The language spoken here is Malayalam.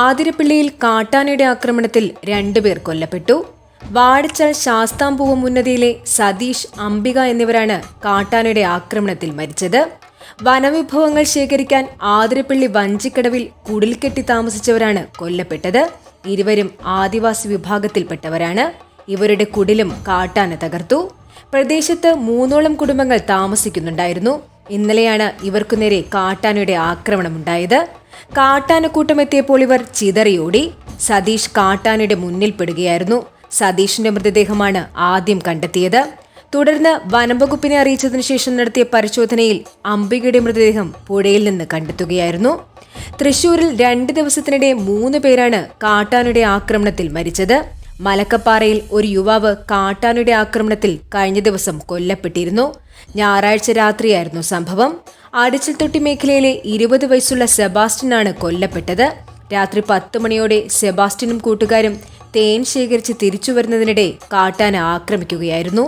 ആതിരപ്പള്ളിയിൽ കാട്ടാനയുടെ ആക്രമണത്തിൽ രണ്ടുപേർ കൊല്ലപ്പെട്ടു. വാടിച്ചൽ ശാസ്താംപൂവ് ഉന്നതിയിലെ സതീഷ് അംബിക എന്നിവരാണ് കാട്ടാനയുടെ ആക്രമണത്തിൽ മരിച്ചത്. വനവിഭവങ്ങൾ ശേഖരിക്കാൻ ആതിരപ്പള്ളി വഞ്ചിക്കടവിൽ കുടിൽക്കെട്ടി താമസിച്ചവരാണ് കൊല്ലപ്പെട്ടത്. ഇരുവരും ആദിവാസി വിഭാഗത്തിൽപ്പെട്ടവരാണ്. ഇവരുടെ കുടിലും കാട്ടാന തകർത്തു. പ്രദേശത്ത് മൂന്നോളം കുടുംബങ്ങൾ താമസിക്കുന്നുണ്ടായിരുന്നു. ഇന്നലെയാണ് ഇവർക്കു നേരെ കാട്ടാനയുടെ ആക്രമണമുണ്ടായത്. കാട്ടാനക്കൂട്ടം എത്തിയപ്പോൾ ഇവർ ചിതറിയോടി. സതീഷ് കാട്ടാനയുടെ മുന്നിൽപ്പെടുകയായിരുന്നു സതീഷിന്റെ മൃതദേഹമാണ് ആദ്യം കണ്ടെത്തിയത്. തുടർന്ന് വനംവകുപ്പിനെ അറിയിച്ചതിനു ശേഷം നടത്തിയ പരിശോധനയിൽ അംബികയുടെ മൃതദേഹം പുഴയിൽ നിന്ന് കണ്ടെത്തുകയായിരുന്നു. തൃശൂരിൽ രണ്ട് ദിവസത്തിനിടെ മൂന്ന് പേരാണ് കാട്ടാനയുടെ ആക്രമണത്തിൽ മരിച്ചത്. മലക്കപ്പാറയിൽ ഒരു യുവാവ് കാട്ടാനയുടെ ആക്രമണത്തിൽ കഴിഞ്ഞ ദിവസം കൊല്ലപ്പെട്ടിരുന്നു. ഞായറാഴ്ച രാത്രിയായിരുന്നു സംഭവം. അടിച്ചിൽത്തൊട്ടി മേഖലയിലെ ഇരുപത് വയസ്സുള്ള സെബാസ്റ്റ്യനാണ് കൊല്ലപ്പെട്ടത്. രാത്രി പത്ത് മണിയോടെ സെബാസ്റ്റ്യനും കൂട്ടുകാരും തേൻ ശേഖരിച്ച് തിരിച്ചു വരുന്നതിനിടെ കാട്ടാന ആക്രമിക്കുകയായിരുന്നു.